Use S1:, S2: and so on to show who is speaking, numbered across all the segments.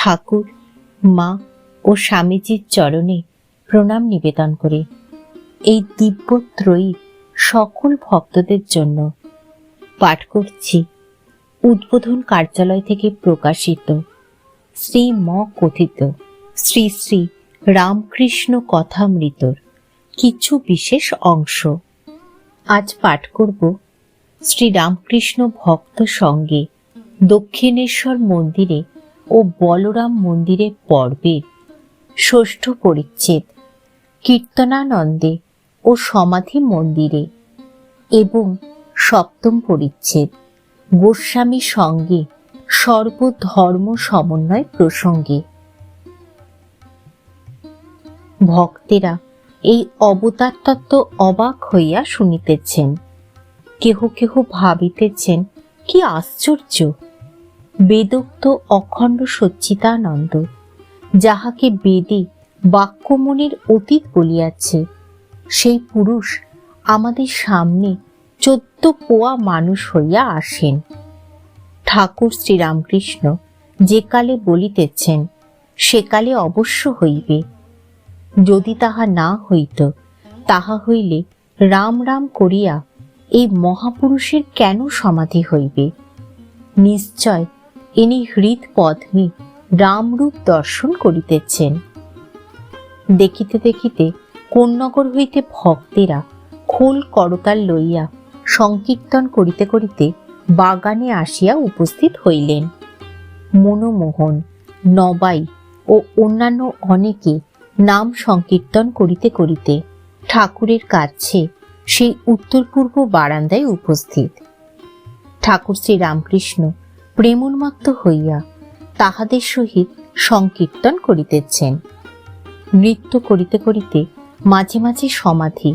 S1: ঠাকুর, মা ও স্বামীজির চরণে প্রণাম নিবেদন করে। এই দিব্যত্রয়ী সকল ভক্তদের জন্য পাঠ করছি। উদ্বোধন কার্যালয় থেকে প্রকাশিত শ্রী ম কথিত শ্রী শ্রী রামকৃষ্ণ কথামৃতর কিছু বিশেষ অংশ। আজ পাঠ করব শ্রী রামকৃষ্ণ ভক্ত সঙ্গে দক্ষিণেশ্বর মন্দিরে ও বলরাম মন্দিরের পর্বের ষষ্ঠ পরিচ্ছেদ, কীর্তনানন্দে ও সমাধি মন্দিরে এবং সপ্তম পরিচ্ছেদ, গোস্বামী সঙ্গে সর্বধর্ম সমন্বয় প্রসঙ্গে। ভক্তেরা এই অবতার তত্ত্ব অবাক হইয়া শুনিতেছেন। কেহ কেহ ভাবিতেছেন, কি আশ্চর্য! বেদোক্ত অখণ্ড সচ্চিতানন্দ যাহাকে বেদে বাক্যমনির অতীত বলিয়াছে, সেই পুরুষ আমাদের সামনে চোদ্দ পোয়া মানুষ হইয়া আসেন। ঠাকুর শ্রীরামকৃষ্ণ যে কালে বলিতেছেন সেকালে অবশ্য হইবে। যদি তাহা না হইত, তাহা হইলে রাম রাম করিয়া এই মহাপুরুষের কেন সমাধি হইবে? নিশ্চয় ইনি হৃদ পদ্মে রামরূপ দর্শন করিতেছেন। দেখিতে দেখিতে কোন্নগর হইতে ভক্তেরা খোল করতাল লইয়া সংকীর্তন করিতে করিতে বাগানে আসিয়া উপস্থিত হইলেন। মনোমোহন, নবাই ও অন্যান্য অনেকে নাম সংকীর্তন করিতে করিতে ঠাকুরের কাছে সেই উত্তর পূর্ব বারান্দায় উপস্থিত। ঠাকুর শ্রী রামকৃষ্ণ প্রেমোন্মত্ত হইয়া তাহাদের সহিত সংকীর্তন করিতেছেন। নৃত্য করিতে করিতে মাঝে মাঝে সমাধি,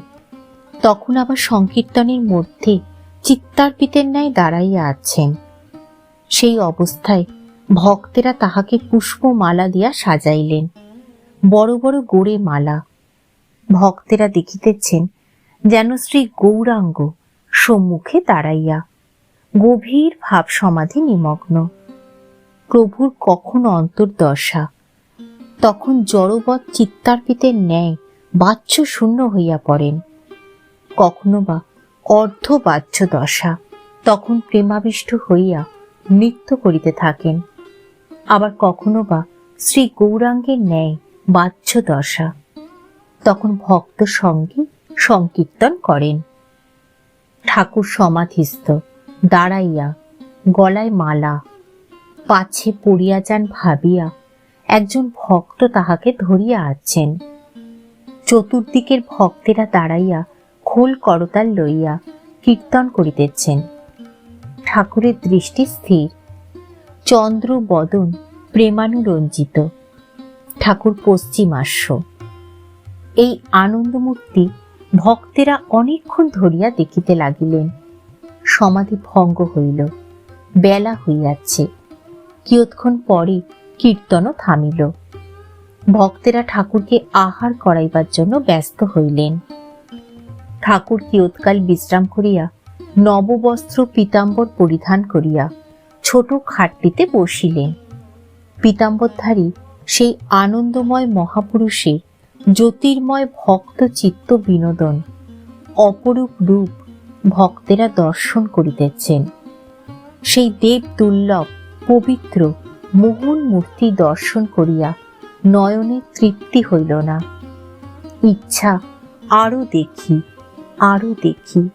S1: তখন আবার সংকীর্তনের মধ্যে চিত্তার্পিতের ন্যায় দাঁড়াইয়া আছেন। সেই অবস্থায় ভক্তেরা তাহাকে পুষ্পমালা দিয়া সাজাইলেন, বড় বড় গোড়ে মালা। ভক্তেরা দেখিতেছেন যেন শ্রী গৌরাঙ্গ সম্মুখে দাঁড়াইয়া গভীর ভাব সমাধি নিমগ্ন। প্রভুর কখন অন্তর্দশা। তখন জড়বৎ চিত্তার্পিতের ন্যায় বাচ্য শূন্য হইয়া পড়েন। কখনো বা অর্ধ বাহ্য দশা। তখন প্রেমাবিষ্ট হইয়া নৃত্য করিতে থাকেন। আবার কখনো বা শ্রী গৌরাঙ্গের ন্যায় বাহ্য দশা। তখন ভক্ত সঙ্গে সংকীর্তন করেন। ঠাকুর সমাধিস্থ। দাঁড়াইয়া গলায় মালা, পাছে পড়িয়া যান ভাবিয়া একজন ভক্ত তাহাকে ধরিয়া আছেন। চতুর্দিকের ভক্তেরা দাঁড়াইয়া খোল করতাল লইয়া কীর্তন করিতেছেন। ঠাকুরের দৃষ্টি স্থির, চন্দ্র বদন প্রেমানুরঞ্জিত, ঠাকুর পশ্চিমাস্য এই আনন্দমূর্তি ভক্তেরা অনেকক্ষণ ধরিয়া দেখিতে লাগিলেন। সমাধি ভঙ্গ হইল। বেলা হইয়াছে। কিয়ৎক্ষণ পরে কীর্তনও থামিল। ভক্তেরা ঠাকুরকে আহার করাইবার জন্য ব্যস্ত হইলেন। ঠাকুর কিয়ৎকাল বিশ্রাম করিয়া নববস্ত্র পীতাম্বর পরিধান করিয়া ছোট খাটটিতে বসিলেন। পীতাম্বরধারী সেই আনন্দময় মহাপুরুষের জ্যোতির্ময় ভক্ত চিত্ত বিনোদন অপরূপ রূপ ভক্তেরা দর্শন করিতেছেন। সেই দেব দুর্লভ, পবিত্র, মোহন মূর্তি দর্শন করিয়া নয়নে তৃপ্তি হইল না। ইচ্ছা, আরও দেখি আরও দেখি।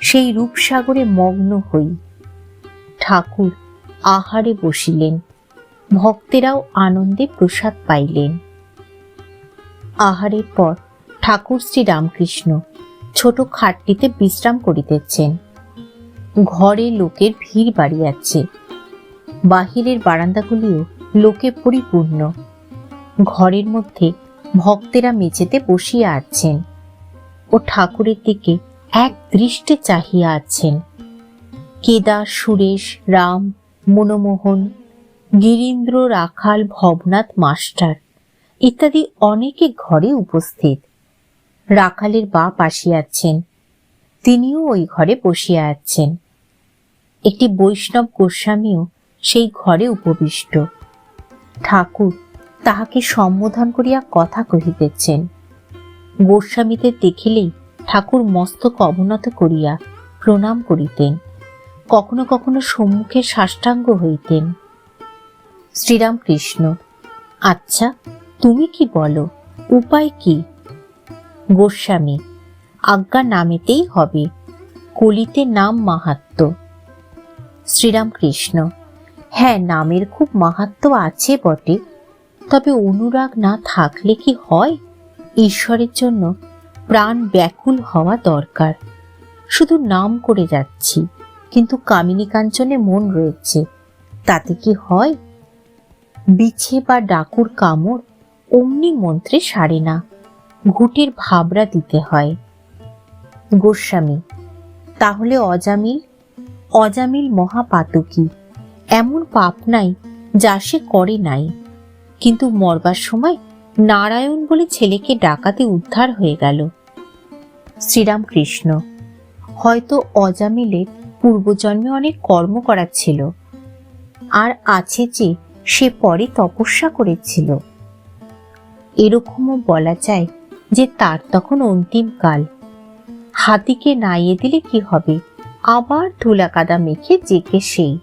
S1: সেই রূপসাগরে মগ্ন হই। ঠাকুর আহারে বসিলেন। ভক্তেরাও আনন্দে প্রসাদ পাইলেন। আহারের পর ঠাকুর শ্রী রামকৃষ্ণ ছোট খাটটিতে বিশ্রাম করিতেছেন। ঘরে লোকের ভিড় বাড়িয়াছে। বাহিরের বারান্দাগুলিও লোকে পরিপূর্ণ। ঘরের মধ্যে ভক্তেরা মেঝেতে বসিয়া আছেন ও ঠাকুরের দিকে এক দৃষ্টে চাহিয়া আছেন। কেদা সুরেশ, রাম, মনমোহন, গিরীন্দ্র, রাখাল, ভবনাথ, মাস্টার ইত্যাদি অনেকে ঘরে উপস্থিত। রাখালের বাপ আসিয়াছেন। তিনিও ওই ঘরে বসিয়া আছেন। একটি বৈষ্ণব গোস্বামীও সেই ঘরে উপবিষ্ট। ঠাকুর তাহাকে সম্বোধন করিয়া কথা কহিতেছেন। গোস্বামীদের দেখিলেই ঠাকুর মস্তক অবনত করিয়া প্রণাম করিতেন। কখনো কখনো সম্মুখে সাষ্টাঙ্গ হইতেন। শ্রীরামকৃষ্ণ আচ্ছা তুমি কি বলো, উপায় কি? গোস্বামী আজ্ঞা নামেতেই হবে, কলিতে নাম মাহাত্ম। শ্রীরামকৃষ্ণ হ্যাঁ নামের খুব মাহাত্ম আছে বটে, তবে অনুরাগ না থাকলে কি হয়? ঈশ্বরের জন্য প্রাণ ব্যাকুল হওয়া দরকার। শুধু নাম করে যাচ্ছি, কিন্তু কামিনী কাঞ্চনে মন রয়েছে, তাতে কি হয়? বিছে বা ডাকুর কামড় অমনি মন্ত্রে সারে না। ঘুটের ভাবরা দিতে হয়। গোস্বামী, তাহলে অজামিল অজামিল মহাপাতকী, এমন পাপ নাই যা সে করে নাই। কিন্তু মরবার সময় নারায়ণ বলে ছেলেকে ডাকাতে উদ্ধার হয়ে গেল। শ্রীরামকৃষ্ণ, হয়তো অজামিলের পূর্বজন্মে অনেক কর্ম করার ছিল আর আছে যে সে পরে তপস্যা করেছিল। এরকমও বলা যায় যে তার তখন অন্তিম কাল। হাতিকে নাইয়ে দিলে কি হবে? আবার ধুলা কাদা মেখে জেকে সেই।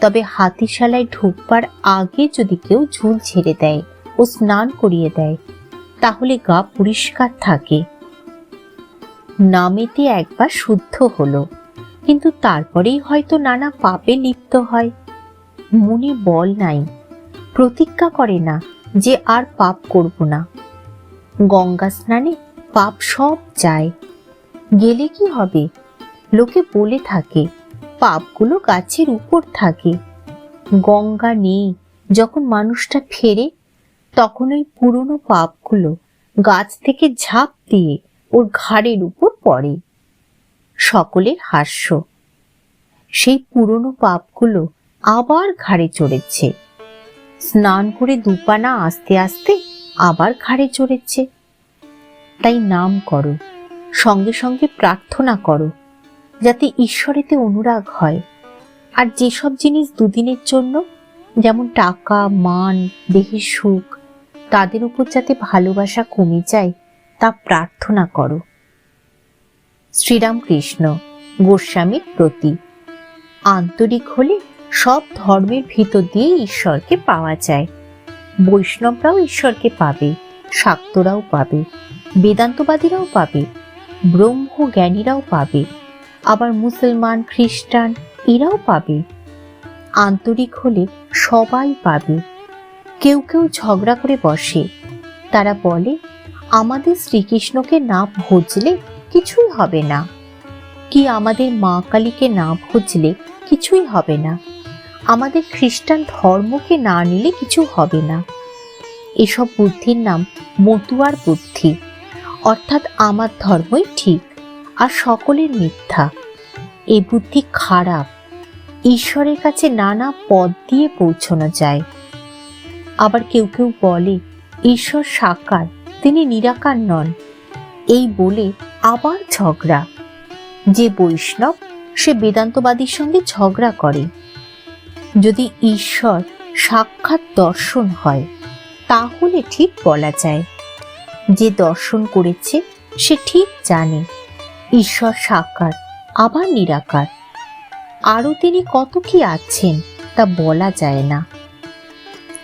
S1: তবে হাতিশালায় ঢুকবার আগে যদি কেউ ঝুল ছেড়ে দেয় ও স্নান করিয়ে দেয়, তাহলে গা পরিষ্কার থাকে। নামেতে একবার শুদ্ধ হলো, কিন্তু তারপরেই হয়তো নানা পাপে লিপ্ত হয়। মনে বল নাই, প্রতিজ্ঞা করে না যে আর পাপ করব না। গঙ্গা স্নানে পাপ সব যায়। গেলে কি হবে? লোকে বলে থাকে, পাপগুলো গাছের উপর থাকে। গঙ্গা নেই, যখন মানুষটা ফেরে, তখন ওই পুরনো পাপগুলো গাছ থেকে ঝাঁপ দিয়ে ওর ঘাড়ের উপর পড়ে। সকলের হাস্য। সেই পুরনো পাপগুলো আবার ঘাড়ে চড়েছে। স্নান করে দুপানা আস্তে আস্তে আবার ঘাড়ে চড়েছে তাই নাম করো, সঙ্গে সঙ্গে প্রার্থনা করো, যাতে ঈশ্বরেতে অনুরাগ হয়। আর যেসব জিনিস দুদিনের জন্য, যেমন টাকা, মান দেহের সুখ, তাদের উপর যাতে ভালোবাসা কমে যায়, তা প্রার্থনা করো। শ্রীরামকৃষ্ণ, গোস্বামীর প্রতি। আন্তরিক হলে সব ধর্মের ভিতর দিয়ে ঈশ্বরকে পাওয়া যায়। বৈষ্ণবরাও ঈশ্বরকে পাবে, শাক্তরাও পাবে, বেদান্তবাদীরাও পাবে ব্রহ্ম জ্ঞানীরাও পাবে, আবার মুসলমান, খ্রিস্টান, এরাও পাবে। আন্তরিক হলে সবাই পাবে। কেউ কেউ ঝগড়া করে বসে। তারা বলে, আমাদের শ্রীকৃষ্ণকে না ভজলে কিছুই হবে না। কি আমাদের মা কালীকে না ভজলে কিছুই হবে না। আমাদের খ্রিস্টান ধর্মকে না নিলে কিছু হবে না। এসব বুদ্ধির নাম মতুয়ার বুদ্ধি। অর্থাৎ আমার ধর্মই ঠিক, আর সকলের মিথ্যা। এই বুদ্ধি খারাপ। ঈশ্বরের কাছে নানা পথ দিয়ে পৌঁছানো যায়। আবার কেউ কেউ বলে, ঈশ্বর সাকার, তিনি নিরাকার নন। এই বলে আবার ঝগড়া। যে বৈষ্ণব, সে বেদান্তবাদীর সঙ্গে ঝগড়া করে। যদি ঈশ্বর সাক্ষাৎ দর্শন হয়, তাহলে ঠিক বলা যায়। যে দর্শন করেছে, সে ঠিক জানে। ঈশ্বর সাকার আবার নিরাকার। আরও তিনি কত কি আছেন, তা বলা যায় না।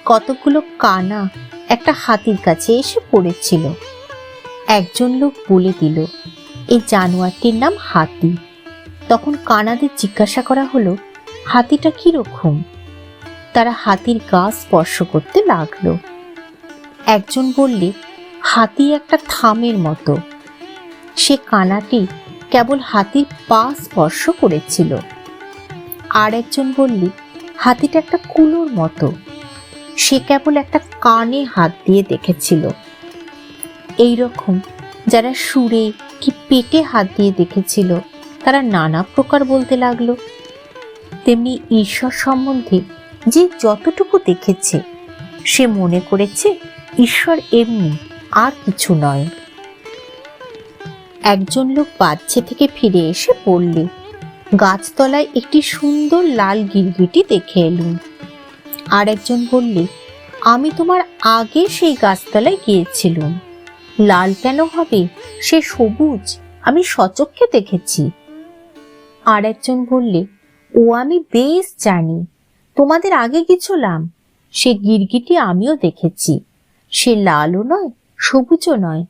S1: কতগুলো কানা একটা হাতির কাছে এসে পড়েছিল। একজন লোক বলে দিল, এই জানোয়ারটির নাম হাতি। তখন কানাদের জিজ্ঞাসা করা হলো হাতিটা কীরকম? তারা হাতির গা স্পর্শ করতে লাগল। একজন বললে, হাতি একটা থামের মতো। সে কানাটি কেবল হাতির পা স্পর্শ করেছিল। আর একজন বললে, হাতিটা একটা কুলোর মতো। সে কেবল একটা কানে হাত দিয়ে দেখেছিল। এই রকম যারা সুরে কি পেটে হাত দিয়ে দেখেছিল, তারা নানা প্রকার বলতে লাগল। তেমনি ঈশ্বর সম্বন্ধে যে যতটুকু দেখেছে, সে মনে করেছে ঈশ্বর এমনি আর কিছু নয়। একজন লোক বাচ্চা থেকে ফিরে এসে পড়লে গাছতলায় একটি সুন্দর লাল গিরগিটি দেখে এলুম। আর একজন বললে, আমি তোমার আগে সেই গাছতলায় গিয়েছিলুম। লাল কেন হবে? সে সবুজ। আমি সচক্ষে দেখেছি। আর একজন বললে ও আমি বেশ জানি। তোমাদের আগে গেছিলাম সে গিরগিটি আমিও দেখেছি। সে লালও নয়, সবুজও নয়।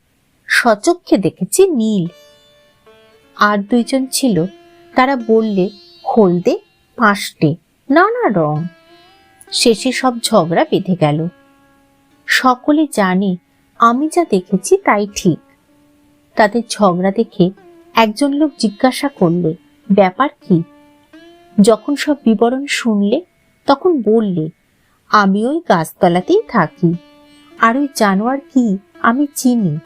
S1: সচক্ষে দেখেছি নীল। আর দুইজন ছিল। তারা বললে, হলদে, পাঁচটে, নানা রং। শেষে সব ঝগড়া বেঁধে গেল। সকলে জানে, আমি যা দেখেছি তাই ঠিক। তাদের ঝগড়া দেখে একজন লোক জিজ্ঞাসা করলে, ব্যাপার কি? যখন সব বিবরণ শুনলে, তখন বললে, আমি ওই গাছতলাতেই থাকি। আর ওই জানোয়ার কি, আমি চিনি।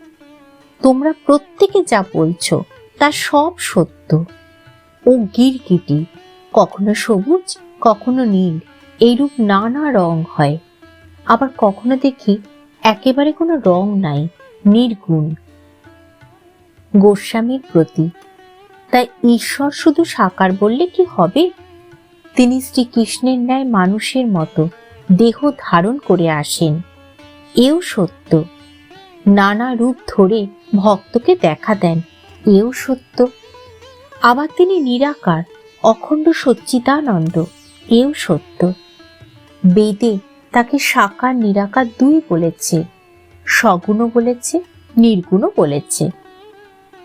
S1: তোমরা প্রত্যেকে যা বলছো, তা সব সত্য। ও গিরগিটি, কখনো সবুজ, কখনো নীল, এইরূপ নানা রং হয়। আবার কখনো দেখি, একেবারে কোনো রং নাই, নির্গুণ। গোস্বামীর প্রতি তাই ঈশ্বর শুধু সাকার বললে কি হবে? তিনি শ্রীকৃষ্ণের ন্যায় মানুষের মতো দেহ ধারণ করে আসেন। এও সত্য। নানা রূপ ধরে ভক্তকে দেখা দেন। এও সত্য। আবার তিনি নিরাকার, অখণ্ড সচ্চিদানন্দ। এও সত্য। বেদে তাকে সাকার, নিরাকার দুই বলেছে। সগুণও বলেছে, নির্গুণও বলেছে।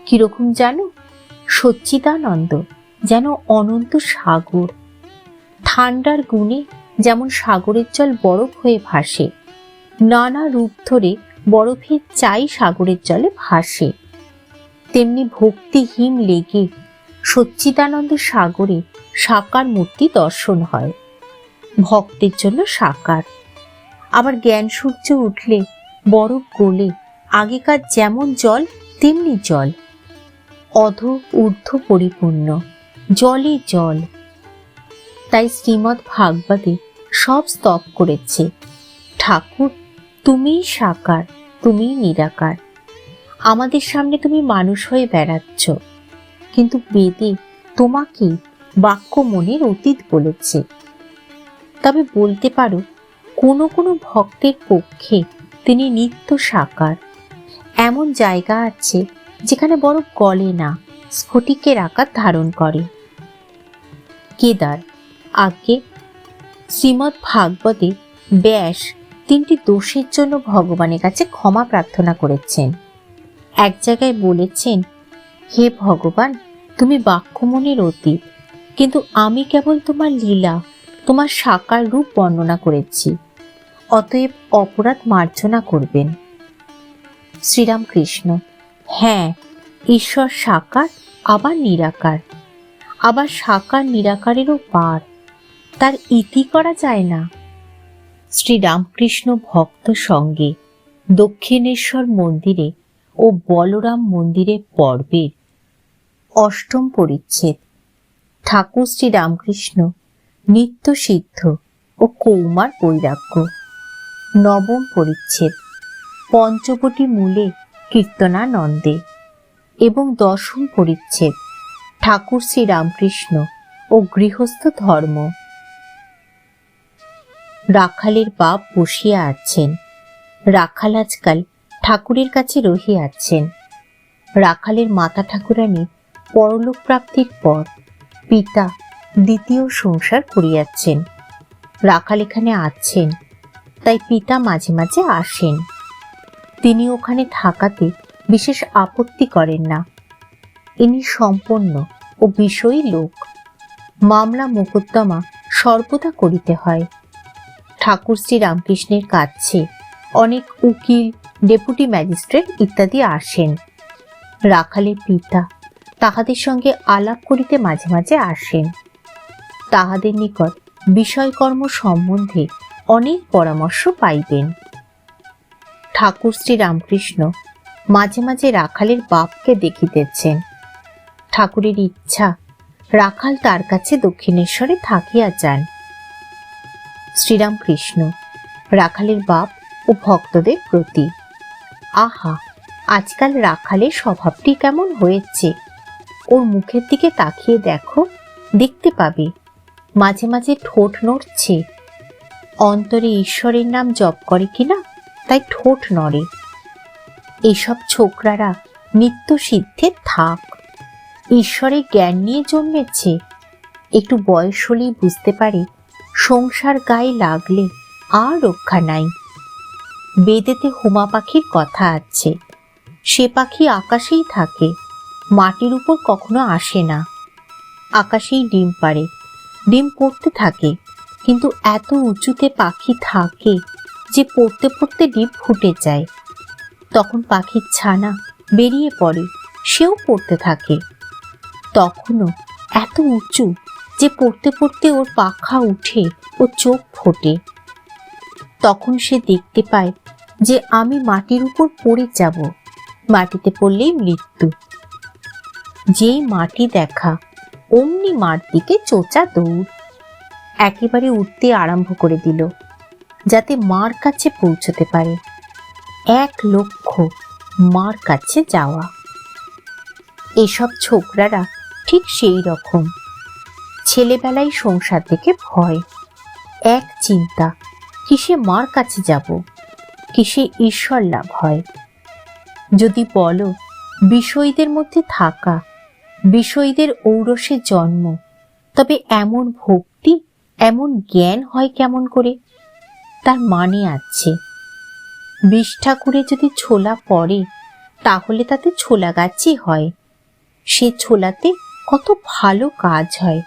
S1: কীরকম জানো? সচ্চিদানন্দ যেন অনন্ত সাগর। ঠান্ডার গুণে যেমন সাগরের জল বরফ হয়ে ভাসে, নানা রূপ ধরে বরফের চাই সাগরের জলে ভাসে। তেমনি ভক্তিহীন লেগে সচ্চিদানন্দ সাগরে সাকার মূর্তি দর্শন হয়, ভক্তের জন্য সাকার। আবার জ্ঞান সূর্য উঠলে বরফ গলে আগেকার যেমন জল, তেমনি জল। অধ, ঊর্ধ্ব পরিপূর্ণ, জলে জল। তাই শ্রীমৎ ভাগবতে সব স্তব করেছে। ঠাকুর, তুমিই সাকার তুমি নিরাকার। আমাদের সামনে তুমি মানুষ হয়ে বেড়াচ্ছ। কিন্তু বেদে তোমাকে বাক্য মনের অতীত বলেছে। তবে বলতে পারো, কোনো কোনো ভক্তের পক্ষে তিনি নিত্য সাকার। এমন জায়গা আছে যেখানে বরফ গলে না, স্ফটিকের আকার ধারণ করে। কেদার আগে শ্রীমৎ ভাগবতে ব্যাস তিনটি দোষের জন্য ভগবানের কাছে ক্ষমা প্রার্থনা করেছেন। এক জায়গায় বলেছেন, হে ভগবান, তুমি বাক্যমনের অতীত, কিন্তু আমি কেবল তোমার লীলা, তোমার সাকার রূপ বর্ণনা করেছি। অতএব অপরাধ মার্জনা করবেন। শ্রীরামকৃষ্ণ হ্যাঁ ঈশ্বর সাকার, আবার নিরাকার। আবার সাকার নিরাকারেরও পার। তার ইতি করা যায় না। শ্রী রামকৃষ্ণ ভক্ত সঙ্গে দক্ষিণেশ্বর মন্দিরে ও বলরাম মন্দিরের পর্বের অষ্টম পরিচ্ছেদ। ঠাকুর শ্রী রামকৃষ্ণ নিত্য সিদ্ধ ও কৌমার বৈরাগ্য। নবম পরিচ্ছেদ। পঞ্চবটি মূলে কীর্তনানন্দে। এবং দশম পরিচ্ছেদ। ঠাকুর শ্রী রামকৃষ্ণ ও গৃহস্থ ধর্ম। রাখালের বাপ বসিয়া আছেন। রাখাল আজকাল ঠাকুরের কাছে রহিয়াছেন রাখালের মাতা ঠাকুরানী পরলোক প্রাপ্তির পর পিতা দ্বিতীয় সংসার করিয়াছেন। রাখাল এখানে আছেন, তাই পিতা মাঝে মাঝে আসেন। তিনি ওখানে থাকাতে বিশেষ আপত্তি করেন না। ইনি সম্পন্ন ও বিষয়ী লোক। মামলা মোকদ্দমা সর্বদা করিতে হয়। ঠাকুর শ্রী রামকৃষ্ণের কাছে অনেক উকিল, ডেপুটি ম্যাজিস্ট্রেট ইত্যাদি আসেন। রাখালের পিতা তাহাদের সঙ্গে আলাপ করিতে মাঝে মাঝে আসেন। তাহাদের নিকট বিষয়কর্ম সম্বন্ধে অনেক পরামর্শ পাইবেন। ঠাকুর শ্রী রামকৃষ্ণ মাঝে মাঝে রাখালের বাপকে দেখিতেছেন। ঠাকুরের ইচ্ছা রাখাল তার কাছে দক্ষিণেশ্বরে থাকিয়া যান। শ্রীরামকৃষ্ণ, রাখালের বাপ ও ভক্তদের প্রতি আহা, আজকাল রাখালের স্বভাবটি কেমন হয়েছে? ওর মুখের দিকে তাকিয়ে দেখো, দেখতে পাবে। মাঝে মাঝে ঠোঁট নড়ছে। অন্তরে ঈশ্বরের নাম জপ করে কিনা, তাই ঠোঁট নড়ে। এসব ছোকরারা নিত্য সিদ্ধে থাক। ঈশ্বরের জ্ঞান নিয়ে জন্মেছে। একটু বয়স হলেই বুঝতে পারে সংসার গায়ে লাগলে আর রক্ষা নাই। বেদেতে হুমা পাখির কথা আছে। সে পাখি আকাশেই থাকে, মাটির উপর কখনো আসে না। আকাশেই ডিম পারে ডিম পড়তে থাকে, কিন্তু এত উঁচুতে পাখি থাকে যে পড়তে পড়তে ডিম ফুটে যায়। তখন পাখির ছানা বেরিয়ে পড়ে, সেও পড়তে থাকে। তখনও এত উঁচু যে পড়তে পড়তে ওর পাখা উঠে, ও চোখ ফোটে। তখন সে দেখতে পায় যে আমি মাটির উপর পড়ে যাব। মাটিতে পড়লেই মৃত্যু। যেই মাটি দেখা, অমনি মার দিকে চোচা দৌড়। একেবারে উঠতে আরম্ভ করে দিল, যাতে মার কাছে পৌঁছতে পারে। এক লক্ষ মার কাছে যাওয়া। এসব ছোকরারা ঠিক সেই রকম। ছেলেবেলায় সংসার থেকে ভয়। এক চিন্তা, কিসে মার কাছে যাব? কিসে ঈশ্বর লাভ হয়? যদি বলো, বিষয়ীদের মধ্যে থাকা, বিষয়ীদের ঔরসে জন্ম, তবে এমন ভক্তি, এমন জ্ঞান হয় কেমন করে? তার মানে আছে, বিষ ঠাকুরে যদি ছোলা পড়ে, তাহলে তাতে ছোলা গাছই হয়। সে ছোলাতে কত ভালো কাজ হয়।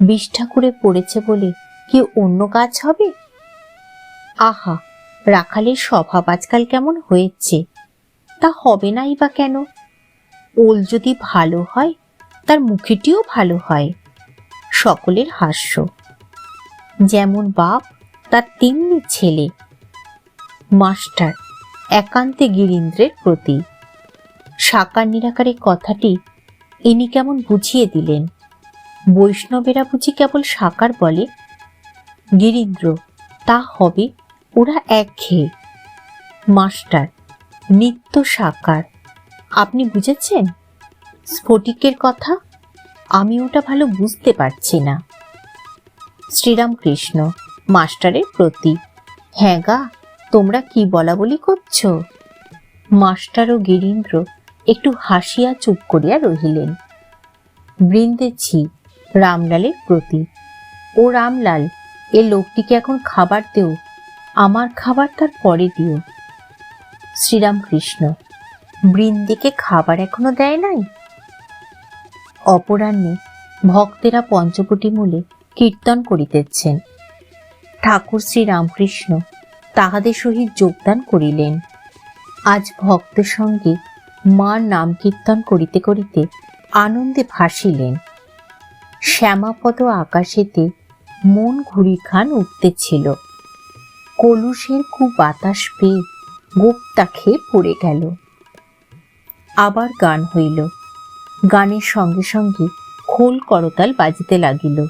S1: বিষ ঠাকুরে পড়েছে বলে কি অন্য গাছ হবে? আহা, রাখালের স্বভাব আজকাল কেমন হয়েছে? তা হবে নাই বা কেন? ওল যদি ভালো হয়, তার মুখেটিও ভালো হয়। সকলের হাস্য। যেমন বাপ, তার তেমনি ছেলে। মাস্টার, একান্তে গিরীন্দ্রের প্রতি। সাকার নিরাকারের কথাটি ইনি কেমন বুঝিয়ে দিলেন। বৈষ্ণবেরা বুঝি কেবল সাকার বলে? গিরীন্দ্র তা হবে ওরা একঘেয়ে। মাস্টার, নিত্য সাকার। আপনি বুঝেছেন? স্ফটিকের কথা? আমি ওটা ভালো বুঝতে পারছি না। শ্রীরামকৃষ্ণ, মাস্টারের প্রতি হ্যাঁ গা, তোমরা কি বলা বলি করছ? মাস্টার ও গিরীন্দ্র একটু হাসিয়া চুপ করিয়া রহিলেন। বৃন্দে ছি রামলালের প্রতি। ও রামলাল, এ লোকটিকে এখন খাবার দেও, আমার খাবার তার পরে দিও। শ্রীরামকৃষ্ণ, বৃন্দেকে খাবার এখনও দেয় নাই? অপরাহ্নে ভক্তেরা পঞ্চবটি মূলে কীর্তন করিতেছেন। ঠাকুর শ্রী রামকৃষ্ণ তাহাদের সহিত যোগদান করিলেন। আজ ভক্তের সঙ্গে মার নাম কীর্তন করিতে করিতে আনন্দে ভাসিলেন। শ্যামাপদ আকাশেতে মন ঘুরি খান উঠতেছিল। কলুষের খুব বাতাস পেয়ে গোপ্তা খেয়ে পড়ে গেল। আবার গান হইল। গানের সঙ্গে সঙ্গে খোল করতাল বাজিতে লাগিল।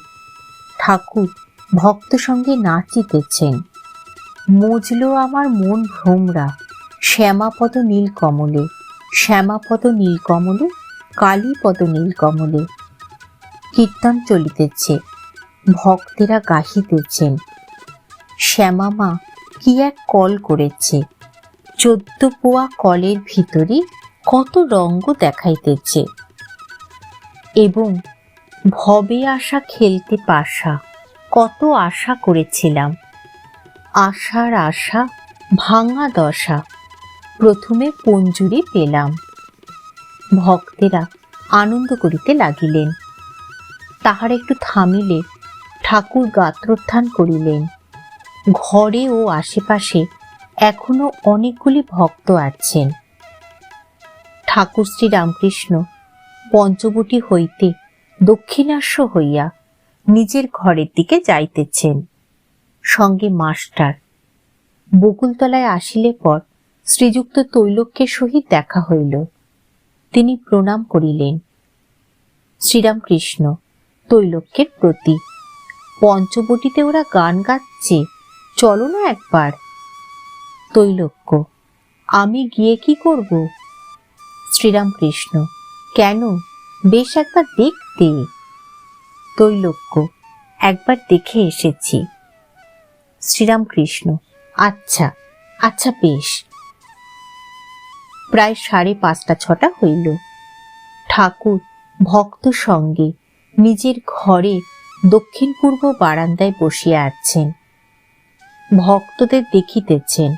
S1: ঠাকুর ভক্ত সঙ্গে নাচিতেছেন। মজল আমার মন ভ্রমরা। শ্যামাপদ নীলকমলে। শ্যামাপদ নীলকমলে, কালীপদ নীল কমলে কীর্তন চলিতেছে। ভক্তেরা গাহিতেছেন শ্যামামা, কি এক কল করেছে। চোদ্দ পোয়া কলের ভিতরে কত রঙ্গ দেখাইতেছে। এবং ভবে আশা খেলতে পাশা, কত আশা করেছিলাম। আশার আশা, ভাঙা দশা, প্রথমে পঞ্জুরি পেলাম। ভক্তেরা আনন্দ করিতে লাগিলেন। তাহার একটু থামিলে ঠাকুর গাত্রোত্থান করিলেন। ঘরে ও আশেপাশে এখনও অনেকগুলি ভক্ত আছেন। ঠাকুর শ্রী রামকৃষ্ণ পঞ্চবটি হইতে দক্ষিণাস্য হইয়া নিজের ঘরের দিকে যাইতেছেন। সঙ্গে মাস্টার। বকুলতলায় আসিলে পর শ্রীযুক্ত তৈলক্যের সহিত দেখা হইল। তিনি প্রণাম করিলেন। শ্রীরামকৃষ্ণ তৈলক্যের প্রতি পঞ্চবটিতে ওরা গান গাচ্ছে। চলো না একবার। তৈলক্য আমি গিয়ে কি করব? শ্রীরামকৃষ্ণ, কেন? বেশ একবার দেখতে। তৈলক্য একবার দেখে এসেছি। শ্রীরামকৃষ্ণ আচ্ছা আচ্ছা বেশ। প্রায় সাড়ে পাঁচটা ছটা হইল। ঠাকুর, ভক্ত সঙ্গে নিজের ঘরে দক্ষিণ পূর্ব বারান্দায় বসিয়া আছেন। ভক্তদের দেখিতেছেন।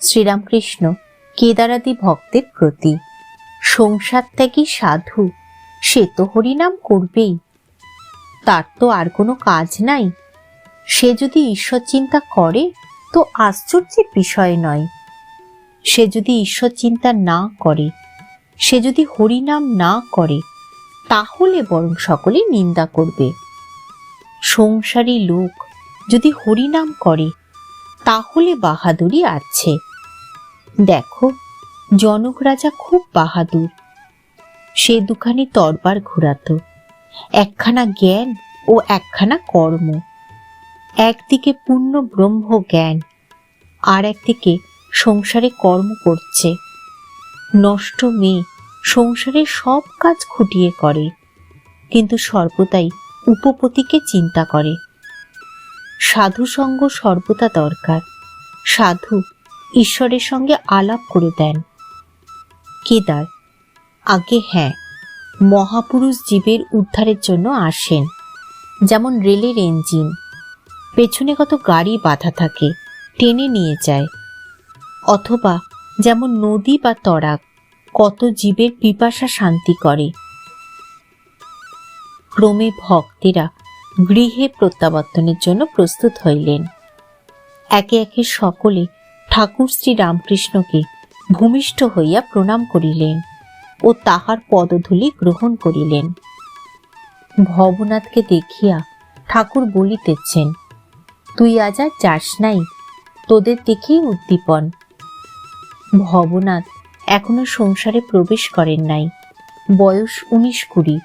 S1: শ্রীরামকৃষ্ণ কেদারাদি ভক্তের প্রতি, সংসার ত্যাগী সাধু, সে তো হরিনাম করবেই। তার তো আর কোনো কাজ নাই। সে যদি ঈশ্বর চিন্তা করে, তো আশ্চর্যের বিষয় নয়। সে যদি ঈশ্বর চিন্তা না করে, সে যদি হরিনাম না করে তাহলে বরং সকলে নিন্দা করবে। সংসারী লোক যদি হরিনাম করে, তাহলে বাহাদুরি আছে। দেখো, জনক রাজা খুব বাহাদুর। সে দুখানি তরবার ঘোরাতো। একখানা জ্ঞান ও একখানা কর্ম। একদিকে পূর্ণ ব্রহ্ম জ্ঞান আর একদিকে সংসারে কর্ম করছে। নষ্ট মেয়ে সংসারের সব কাজ খুঁটিয়ে করে। কিন্তু সর্বদাই উপপতিকে চিন্তা করে। সাধু সঙ্গ সর্বদা দরকার। সাধু ঈশ্বরের সঙ্গে আলাপ করে দেন। কেদার, আগে হ্যাঁ মহাপুরুষ জীবের উদ্ধারের জন্য আসেন। যেমন রেলের ইঞ্জিন, পেছনে কত গাড়ি বাধা থাকে, টেনে নিয়ে যায়। অথবা যেমন নদী বা তরাক কত জীবের পিপাসা শান্তি করে। ক্রমে ভক্তেরা গৃহে প্রত্যাবর্তনের জন্য প্রস্তুত হইলেন। একে একে সকলে ঠাকুর শ্রী রামকৃষ্ণকে ভূমিষ্ঠ হইয়া প্রণাম করিলেন ও তাহার পদধূলি গ্রহণ করিলেন। ভবনাথকে দেখিয়া ঠাকুর বলিতেছেন, তুই আজ আর যাস নাই, তোদের দেখেই উদ্দীপন। ভবনাথ এখনও সংসারে প্রবেশ করেন নাই। বয়স উনিশ কুড়ি।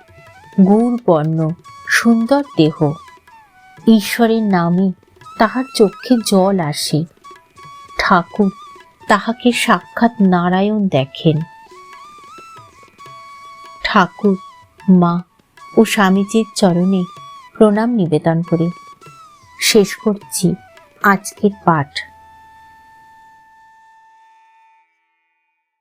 S1: গৌর বর্ণ, সুন্দর দেহ। ঈশ্বরের নামে তাহার চক্ষে জল আসে। ঠাকুর তাহাকে সাক্ষাৎ নারায়ণ দেখেন। ঠাকুর, মা ও স্বামীজির চরণে প্রণাম নিবেদন করে। শেষ করছি আজকের পাঠ।